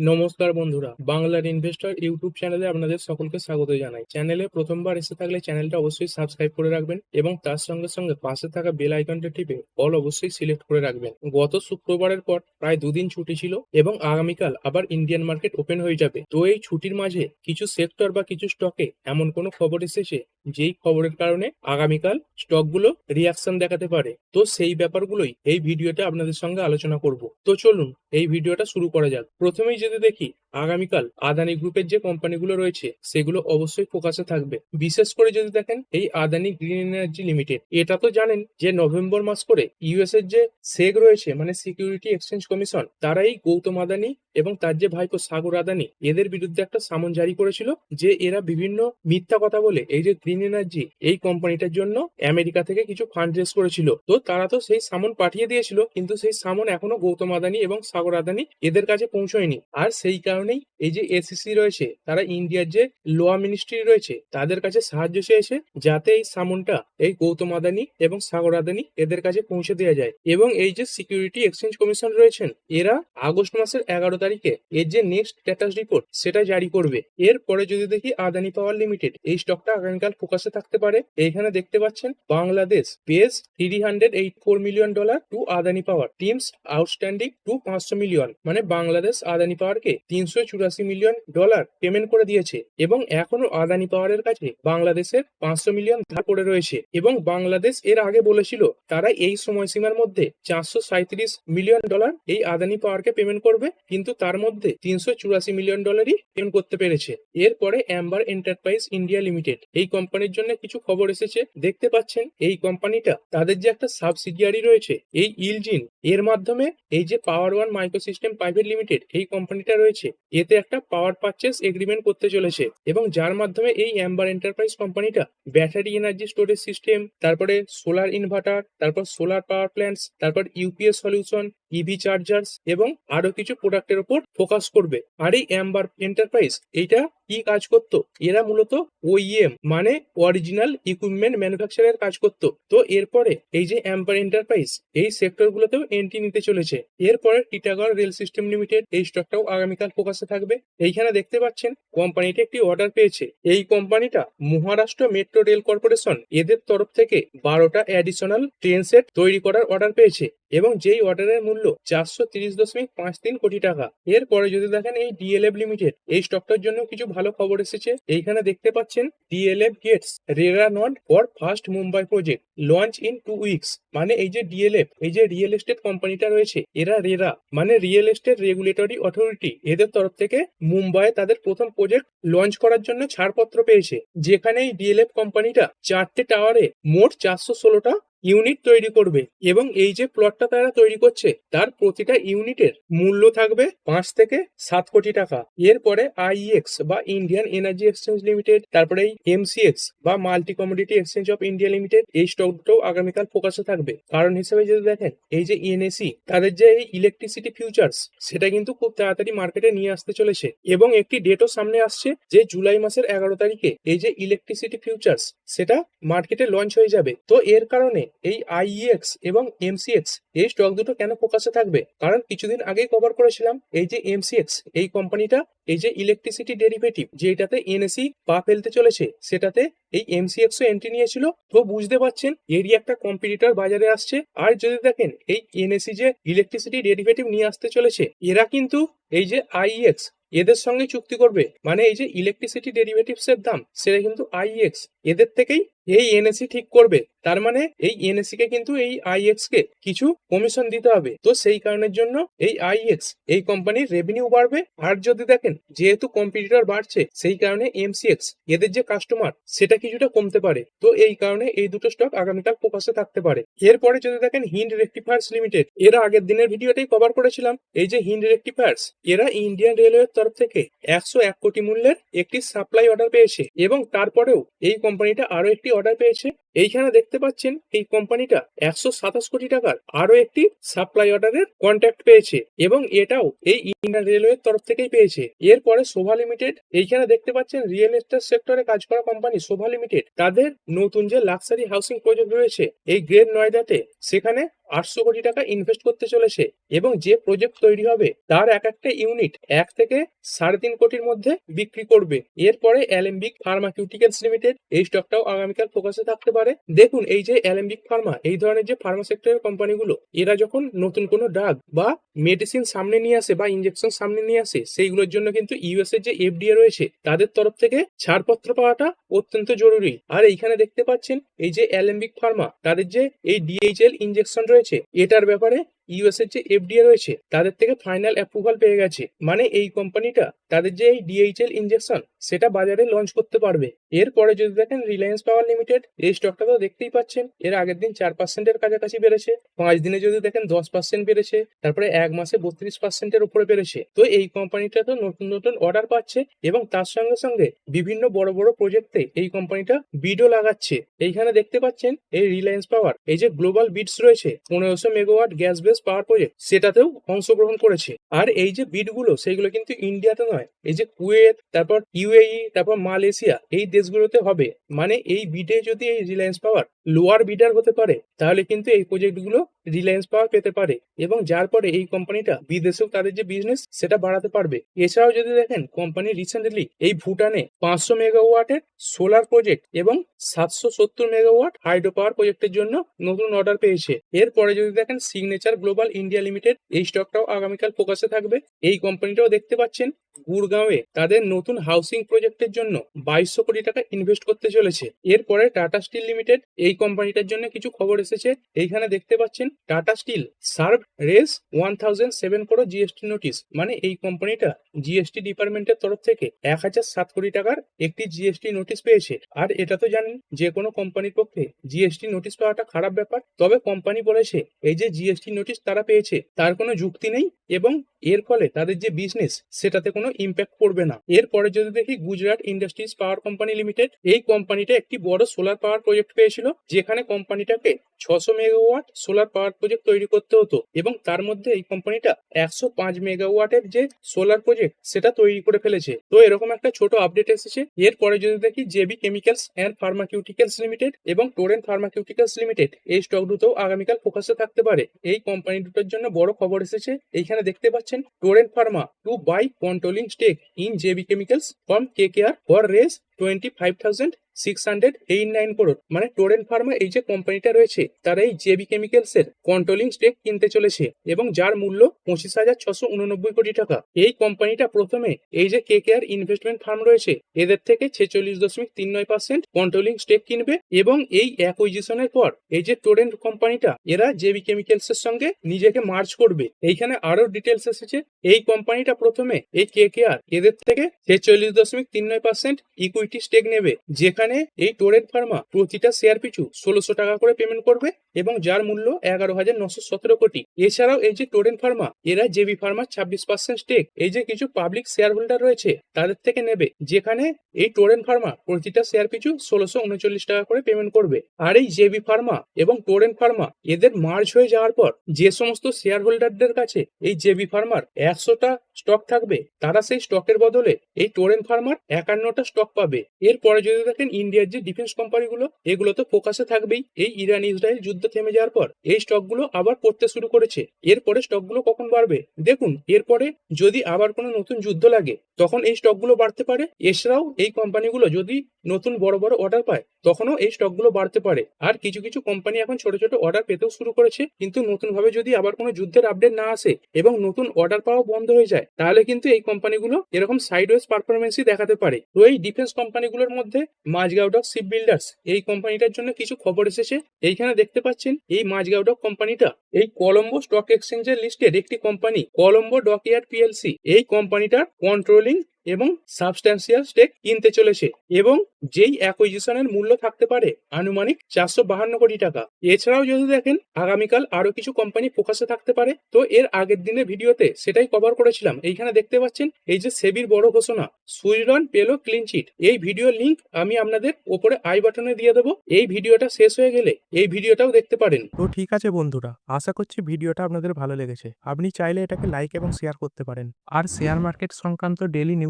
নমস্কার বন্ধুরা, বাংলার ইনভেস্টর ইউটিউব চ্যানেলে আপনাদের সকলকে স্বাগত জানাই। চ্যানেলে প্রথমবার এসে থাকলে চ্যানেলটা অবশ্যই সাবস্ক্রাইব করে রাখবেন এবং তার সঙ্গে সঙ্গে পাশে থাকা বেল আইকনটা টিপে অল অবশ্যই সিলেক্ট করে রাখবেন। গত শুক্রবারের পর প্রায় দুদিন ছুটি ছিল এবং আগামীকাল আবার ইন্ডিয়ান মার্কেট ওপেন হয়ে যাবে। তো এই ছুটির মাঝে কিছু সেক্টর বা কিছু স্টকে এমন কোনো খবর এসেছে যেই খবরের কারণে আগামীকাল স্টকগুলো রিয়াকশন দেখাতে পারে। তো সেই ব্যাপারগুলোই এই ভিডিওতে আপনাদের সঙ্গে আলোচনা করব। তো চলুন এই ভিডিওটা শুরু করা যাক। প্রথমেই যদি দেখি, আগামীকাল আদানি গ্রুপের যে কোম্পানিগুলো রয়েছে, সেগুলো অবশ্যই ফোকাসে থাকবে। বিশেষ করে যদি দেখেন, এই আদানি গ্রিন এনার্জি লিমিটেড, এটা তো জানেন যে নভেম্বর মাস করে ইউএস এর যে সেগ রয়েছে মানে সিকিউরিটি এক্সচেঞ্জ কমিশন তারাই গৌতম আদানি এবং তার যে ভাইপো সাগর আদানি, এদের বিরুদ্ধে একটা সামন জারি করেছিল যে এরা বিভিন্ন মিথ্যা কথা বলে এই যে গ্রিন এনার্জি এই কোম্পানিটার জন্য আমেরিকা থেকে কিছু ফান্ড রেজ করেছিল। তো তারা তো সেই সামন পাঠিয়ে দিয়েছিল, কিন্তু সেই সামন এখনও গৌতম আদানি এবং সাগর আদানি এদের কাছে পৌঁছয়নি। আর সেই কারণেই এই যে এসিসি রয়েছে, তারা ইন্ডিয়ার যে লোয়া মিনিস্ট্রি রয়েছে, তাদের কাছে সাহায্য চেয়েছে যাতে এই সামনটা এই গৌতম আদানি এবং সাগর আদানি এদের কাছে পৌঁছে দেওয়া যায়। এবং এই যে সিকিউরিটি এক্সচেঞ্জ কমিশন রয়েছেন, এরা আগস্ট মাসের এগারো তারিখে। এর যে নেক্সট স্ট্যাটাস রিপোর্ট সেটা জারি করবে। এরপরে যদি দেখি আদানি পাওয়ার লিমিটেড এই স্টকটা আগামীকাল ফোকাসে থাকতে পারে। এইখানে দেখতে পাচ্ছেন Bangladesh pays three hundred eight four million dollar to Adani power trims outstanding to পাঁচশো মিলিয়ন মানে বাংলাদেশ আদানি পাওয়ারকে তিনশো চুরাশি মিলিয়ন ডলার পেমেন্ট করে দিয়েছে। এবং এখনও আদানি পাওয়ারের কাছে বাংলাদেশের পাঁচশো মিলিয়ন ধার পড়ে রয়েছে। এবং বাংলাদেশ এর আগে বলেছিল, তারা এই সময়সীমার মধ্যে চারশো সাঁত্রিশ মিলিয়ন ডলার এই আদানি পাওয়ারকে পেমেন্ট করবে। কিন্তু তার মধ্যে তিনশো চুরাশি মিলিয়ন ডলারই পেমেন্ট করতে পেরেছে। এরপরে অ্যাম্বার এন্টারপ্রাইজ ইন্ডিয়া লিমিটেড এই কোম্পানির জন্য কিছু খবর এসেছে। দেখতে পাচ্ছেন, এই কোম্পানিটা তাদের যে একটা সাবসিডিয়ারি রয়েছে, এই ইলজিন এর মাধ্যমে এই যে power one microsystem private limited এই কোম্পানিটা রয়েছে, এতে একটা পাওয়ার পারচেস এগ্রিমেন্ট করতে চলেছে এবং যার মাধ্যমে এই অ্যাম্বার এন্টারপ্রাইজ কোম্পানিটা ব্যাটারি এনার্জি স্টোরেজ সিস্টেম তারপরে সোলার ইনভার্টার তারপর সোলার পাওয়ার প্ল্যান্টস তারপর ইউপিএস সলিউশন ইভি চার্জার্স এবং আরও কিছু প্রোডাক্টের উপর ফোকাস করবে। আর এই অ্যাম্বার এন্টারপ্রাইজ এইটা কি কাজ করতো? এরা মূলত ওইএম মানে অরিজিনাল ইকুইপমেন্ট ম্যানুফ্যাকচারের কাজ করতো। তো এরপরে এই যে অ্যাম্বার এন্টারপ্রাইজ এই সেক্টর গুলোতেও এন্ট্রি নিতে চলেছে। এরপরে টিটাগড় রেল সিস্টেম লিমিটেড এই স্টকটাও আগামীকাল ফোকাসে থাকবে। এইখানে দেখতে পাচ্ছেন কোম্পানিটা একটি অর্ডার পেয়েছে। এই কোম্পানিটা মহারাষ্ট্র মেট্রো রেল কর্পোরেশন এদের তরফ থেকে বারোটা অ্যাডিশনাল ট্রেন সেট তৈরি করার অর্ডার পেয়েছে। এবং যেই অর্ডারের মূল্য চারশো তিরিশ দশমিক পাঁচ তিন কোটি টাকা। এরপরে যদি দেখেন এই ডিএলএফ লিমিটেড এই স্টকটার জন্য কিছু ভালো খবর এসেছে। এইখানে দেখতে পাচ্ছেন DLF gets RERA nod for first Mumbai project launch in two weeks মানে এই যে ডিএলএফ এই যে রিয়েল এস্টেট কোম্পানিটা রয়েছে, এরা রেরা মানে রিয়েল এস্টেট রেগুলেটরি অথরিটি এদের তরফ থেকে মুম্বাইয়ে তাদের প্রথম প্রজেক্ট লঞ্চ করার জন্য ছাড়পত্র পেয়েছে। যেখানে এই ডিএলএফ কোম্পানিটা চারটে টাওয়ারে মোট চারশো ষোলোটা ইউনিট তৈরি করবে এবং এই যে প্লটটা তারা তৈরি করছে, তার প্রতিটা ইউনিটের মূল্য থাকবে পাঁচ থেকে সাত কোটি টাকা। এরপরে আইএক্স বা ইন্ডিয়ান এনার্জি এক্সচেঞ্জ লিমিটেড তারপরে এমসিএক্স বা multi commodity exchange of India limited এই স্টকটাও আগামীকাল ফোকাসে থাকবে। কারণ হিসেবে যদি দেখেন, এই যে ইএনএসি তাদের যে এই ইলেকট্রিসিটি ফিউচার্স সেটা কিন্তু খুব তাড়াতাড়ি মার্কেটে নিয়ে আসতে চলেছে এবং একটি ডেটও সামনে আসছে যে জুলাই মাসের এগারো তারিখে এই যে ইলেকট্রিসিটি ফিউচার্স সেটা মার্কেটে লঞ্চ হয়ে যাবে। তো এর কারণে এই আইএক্স এবং এমসিএক্স এই স্টক দুটো কেন ফোকাসে থাকবে? কারণ কিছুদিন আগেই কভার করেছিলাম, এই যে এমসিএক্স এই কোম্পানিটা, এই যে ইলেকট্রিসিটি ডেরিভেটিভ যেটাতে এনএসি পা ফেলতে চলেছে, সেটাতে এই এমসিএক্স ও এন্ট্রি নিয়েছিল। তো বুঝতে পারছেন, এরই একটা কম্পিটিটর বাজারে আসছে। আর যদি দেখেন, এই এনএসি যে ইলেকট্রিসিটি ডেরিভেটিভ নিয়ে আসতে চলেছে, এরা কিন্তু এই যে আইএক্স এদের সঙ্গে চুক্তি করবে। মানে এই যে ইলেকট্রিসিটি ডেরিভেটিভস এর দাম, সেটা কিন্তু আইএক্স এদের থেকেই এই এনএসি ঠিক করবে। তার মানে এই এনএসি কে কিন্তু এই আইএক্স কে কিছু কমিশন দিতে হবে। তো সেই কারণের জন্য এই আইএক্স এই কোম্পানির রেভিনিউ বাড়বে। আর যদি দেখেন, যেহেতু কম্পিটিটর বাড়ছে, সেই কারণে এমসিএক্স এদের যে কাস্টমার সেটা কিছুটা কমতে পারে। তো এই কারণে এই দুটো স্টক আগামীকাল ফোকাসে থাকতে পারে। এরপরে যদি দেখেন হিন্ড রেক্টিফায়ার্স লিমিটেড এরা আগের দিনের ভিডিওতেই কভার করেছিলাম। এই যে হিন্ড রেক্টিফায়ার্স এরা ইন্ডিয়ান রেলওয়ের তরফ থেকে একশো এক কোটি মূল্যের একটি সাপ্লাই অর্ডার পেয়েছে। এবং তারপরেও এই কোম্পানিটা আরও একটি অর্ডার পেয়েছে। এইখানে দেখতে পাচ্ছেন এই কোম্পানিটা একশো সাতাশ কোটি টাকার আরও একটি সাপ্লাই অর্ডারের কন্ট্যাক্ট পেয়েছে এবং এটাও এই ইন্ডিয়ান রেলওয়ের তরফ থেকেই পেয়েছে। এরপরে শোভা লিমিটেড এইখানে দেখতে পাচ্ছেন রিয়েল এস্টেট সেক্টরে কাজ করা কোম্পানি শোভা লিমিটেড তাদের নতুন যে লাক্সারি হাউসিং প্রজেক্ট রয়েছে, এই গ্রেট নয়ডাতে সেখানে আটশো কোটি টাকা ইনভেস্ট করতে চলেছে এবং যে প্রজেক্ট তৈরি হবে, তার এক একটা ইউনিট এক থেকে সাড়ে তিন কোটির মধ্যে বিক্রি করবে। এরপরে অ্যালেম্বিক ফার্মাকিউটিক্যালস লিমিটেড এই স্টকটাও আগামীকাল ফোকাসে থাকতে পারে। দেখুন, এই যে অ্যালেম্বিক ফার্মা এই ধরনের যে ফার্মা সেক্টরের কোম্পানিগুলো এরা যখন নতুন কোনো ড্রাগ বা মেডিসিন সামনে নিয়ে আসে বা ইঞ্জেকশন সামনে নিয়ে আসে, সেইগুলোর জন্য কিন্তু ইউএস এর যে এফডিএ রয়েছে, তাদের তরফ থেকে ছাড়পত্র পাওয়াটা অত্যন্ত জরুরি। আর এইখানে দেখতে পাচ্ছেন, এই যে অ্যালেম্বিক ফার্মা তাদের যে এই ডিএইচএল ইঞ্জেকশন রয়েছে, এটার ব্যাপারে ইউএস এর যে এফডিএ রয়েছে, তাদের থেকে ফাইনাল অ্যাপ্রুভাল পেয়ে গেছে। মানে এই কোম্পানিটা তাদের যে এই ডিএইচএল ইঞ্জেকশন সেটা বাজারে লঞ্চ করতে পারবে। এরপরে যদি দেখেন রিলায়েন্স পাওয়ার লিমিটেড এই স্টকটা তো দেখতেই পাচ্ছেন, এর আগের দিন চার পার্সেন্টের কাছাকাছি বেড়েছে। পাঁচ দিনে যদি দেখেন, দশ পার্সেন্ট বেড়েছে, তারপরে এক মাসে বত্রিশ পার্সেন্টের উপরে বেড়েছে। তো এই কোম্পানিটা তো নতুন নতুন অর্ডার পাচ্ছে এবং তার সঙ্গে সঙ্গে বিভিন্ন বড় বড় প্রজেক্টে এই কোম্পানিটা বিডও লাগাচ্ছে। এইখানে দেখতে পাচ্ছেন, এই রিলায়েন্স পাওয়ার এই যে গ্লোবাল বিডস রয়েছে, পনেরোশো megawatt gas base power project সেটাতেও অংশগ্রহণ করেছে। আর এই যে বিটগুলো, সেইগুলো কিন্তু ইন্ডিয়াতে নয়, এই যে কুয়েত তারপর ইউএই তারপর মালয়েশিয়া এই দেশগুলোতে হবে। মানে এই বিডে যদি এই রিলায়েন্স পাওয়ার লোয়ার বিডার হতে পারে, তাহলে কিন্তু এই প্রজেক্টগুলো রিলায়েন্স পাওয়ার পেতে পারে এবং যার পরে এই কোম্পানিটা বিদেশেও তাদের যে বিজনেস সেটা বাড়াতে পারবে। এছাড়াও যদি দেখেন কোম্পানি রিসেন্টলি এই ভুটানে পাঁচশো মেগাওয়াটের সোলার প্রজেক্ট এবং সাতশো সত্তর মেগাওয়াট হাইড্রো পাওয়ার প্রজেক্টের জন্য নতুন অর্ডার পেয়েছে। এরপরে যদি দেখেন সিগনেচার গ্লোবাল ইন্ডিয়া লিমিটেড এই স্টকটাও আগামীকাল ফোকাসে থাকবে। এই কোম্পানিটাও দেখতে পাচ্ছেন গুড়গাঁওয়ে তাদের নতুন হাউসিং প্রজেক্টের জন্য বাইশশো কোটি টাকা ইনভেস্ট করতে চলেছে। এরপরে টাটা স্টিল লিমিটেড এই কোম্পানিটার জন্য কিছু খবর এসেছে। এইখানে দেখতে পাচ্ছেন Tata still serve race one thousand seven করো জিএসটি নোটিশ মানে এই কোম্পানিটা জিএসটি ডিপার্টমেন্টের তরফ থেকে এক হাজার সাত কোটি টাকার একটি জিএসটি নোটিশ পেয়েছে। আর এটা তো জানেন, যে কোনো কোম্পানির পক্ষে জিএসটি নোটিশ পাওয়াটা খারাপ ব্যাপার। তবে কোম্পানি বলেছে, এই যে জিএসটি নোটিশ তারা পেয়েছে, তার কোনো যুক্তি নেই এবং এর ফলে তাদের যে বিজনেস সেটাতে কোনো ইম্প্যাক্ট পড়বে না। এরপরে যদি দেখি Gujarat industries power company limited এই কোম্পানিটা একটি বড় সোলার পাওয়ার প্রজেক্ট পেয়েছিল। যেখানে কোম্পানিটাকে ছশো মেগাওয়াট সোলার পাওয়ার প্রজেক্ট তৈরি করতে হতো এবং তার মধ্যে এই কোম্পানিটা একশো পাঁচ মেগাওয়াটের যে সোলার প্রজেক্ট, সেটা তৈরি করে ফেলেছে। তো এরকম একটা ছোট আপডেট এসেছে। এরপরে যদি দেখি, JB chemicals and pharmaceuticals limited এবং টোরেন ফার্মাকিউটিক্যালস লিমিটেড, এই স্টক দুটোও আগামীকাল ফোকাসে থাকতে পারে। এই কোম্পানি দুটোর জন্য বড় খবর এসেছে। এইখানে দেখতে পাচ্ছেন Torrent pharma to buy controlling stake in JB chemicals from K K R for Rs twenty five thousand six hundred eight nine crore মানে টোরেন ফার্মা এই যে কোম্পানিটা রয়েছে, তারা এই জেবি কেমিক্যালস এর কন্ট্রোলিং স্টেক কিনতে চলেছে এবং যার মূল্য পঁচিশ হাজার ছশো উননব্বই কোটি টাকা। এই কোম্পানিটা প্রথমে এই যে কে কেয়ার ইনভেস্টমেন্ট ফার্ম রয়েছে, এদের থেকে ছেচল্লিশ দশমিক তিন নয় পার্সেন্ট কন্ট্রোলিং স্টেক কিনবে এবং এই অ্যাকুইজিশনের পর এই যে টোরেন কোম্পানিটা এরা জেবি কেমিক্যালস এর সঙ্গে নিজেকে মার্চ করবে। এইখানে আরও ডিটেলস এসেছে। এই কোম্পানিটা প্রথমে এই কে কেয়ার এদের থেকে ছেচল্লিশ দশমিক তিন নয় পার্সেন্ট ইকুইটি স্টেক নেবে, যেখানে এই টোরেন ফার্মা প্রতিটা শেয়ার পিছু ষোলোশো টাকা করে পেমেন্ট করবে এবং যার মূল্য এগারো হাজার নশো সতেরো কোটি। এছাড়াও এই যে টোরেন ফার্মা এরা জেবি ফার্মার ছাব্বিশ পার্সেন্ট স্টেক এই যে কিছু পাবলিক শেয়ার হোল্ডার রয়েছে, তাদের থেকে নেবে, যেখানে এই টোরেন ফার্মা প্রতিটা শেয়ার পিছু ষোলোশো উনচল্লিশ টাকা করে পেমেন্ট করবে। আর এই জেবি ফার্মা এবং টোরেন ফার্মা এদের মার্জ হয়ে যাওয়ার পর, যে সমস্ত শেয়ার হোল্ডারদের কাছে এই জেবি ফার্মার একশোটা স্টক থাকবে, তারা সেই স্টকের বদলে এই টোরেন ফার্মার একান্নটা স্টক পাবে। এরপরে যদি দেখেন ইন্ডিয়ার যে ডিফেন্স কোম্পানিগুলো এগুলো তো ফোকাসে থাকবেই। এই ইরান ইসরায়েল যুদ্ধ থেমে যাওয়ার পর, এই স্টকগুলো আবার পড়তে শুরু করেছে। এরপরে স্টকগুলো কখন বাড়বে? দেখুন, এরপরে যদি আবার কোনো নতুন যুদ্ধ লাগে, তখন এই স্টকগুলো বাড়তে পারে। এছাড়াও এই কোম্পানিগুলো যদি নতুন বড় বড় অর্ডার পায় তখনও এই স্টকগুলো বাড়তে পারে। আর কিছু কিছু কোম্পানি এখন ছোট ছোট অর্ডার পেতেও শুরু করেছে, কিন্তু নতুন ভাবে যদি আবার কোনো যুদ্ধের আপডেট না আসে এবং নতুন অর্ডার পাওয়া বন্ধ হয়ে যায়, তাহলে কিন্তু এই কোম্পানিগুলো এরকম সাইডওয়েজ পারফরমেন্সই দেখাতে পারে। তো এই ডিফেন্স কোম্পানিগুলোর মধ্যে মাঝগাঁওডক শিপ বিল্ডার্স এই কোম্পানিটার জন্য কিছু খবর এসেছে। এইখানে দেখতে পাচ্ছেন, এই মাঝগাঁওডক কোম্পানিটা এই কলম্বো স্টক এক্সচেঞ্জের লিস্টেড একটি company Colombo dock dockyard PLC এই কোম্পানিটার কন্ট্রোলিং এবং সাবস্ট্যান্সিয়াল স্টেক কিনতে চলেছে এবং যেই অ্যাকুইজিশনের মূল্য থাকতে পারে আনুমানিক চারশো বাহান্ন কোটি টাকা। এছাড়াও যদি দেখেন, আগামীকাল আরও কিছু কোম্পানি ফোকাসে থাকতে পারে। তো এর আগের দিনের ভিডিওতে সেটাই কভার করেছিলাম। এইখানে দেখতে পাচ্ছেন, এই যে সেবির বড় ঘোষণা, সুইডন পেল ক্লিন চিট এই ভিডিও লিংক আমি আপনাদের ওপরে আই বাটনে দিয়ে দেবো। এই ভিডিওটা শেষ হয়ে গেলে এই ভিডিওটাও দেখতে পারেন। তো ঠিক আছে বন্ধুরা, আশা করছি ভিডিওটা আপনাদের ভালো লেগেছে। আপনি চাইলে এটাকে লাইক এবং শেয়ার করতে পারেন। আর শেয়ার মার্কেট সংক্রান্ত ডেলি নিউজ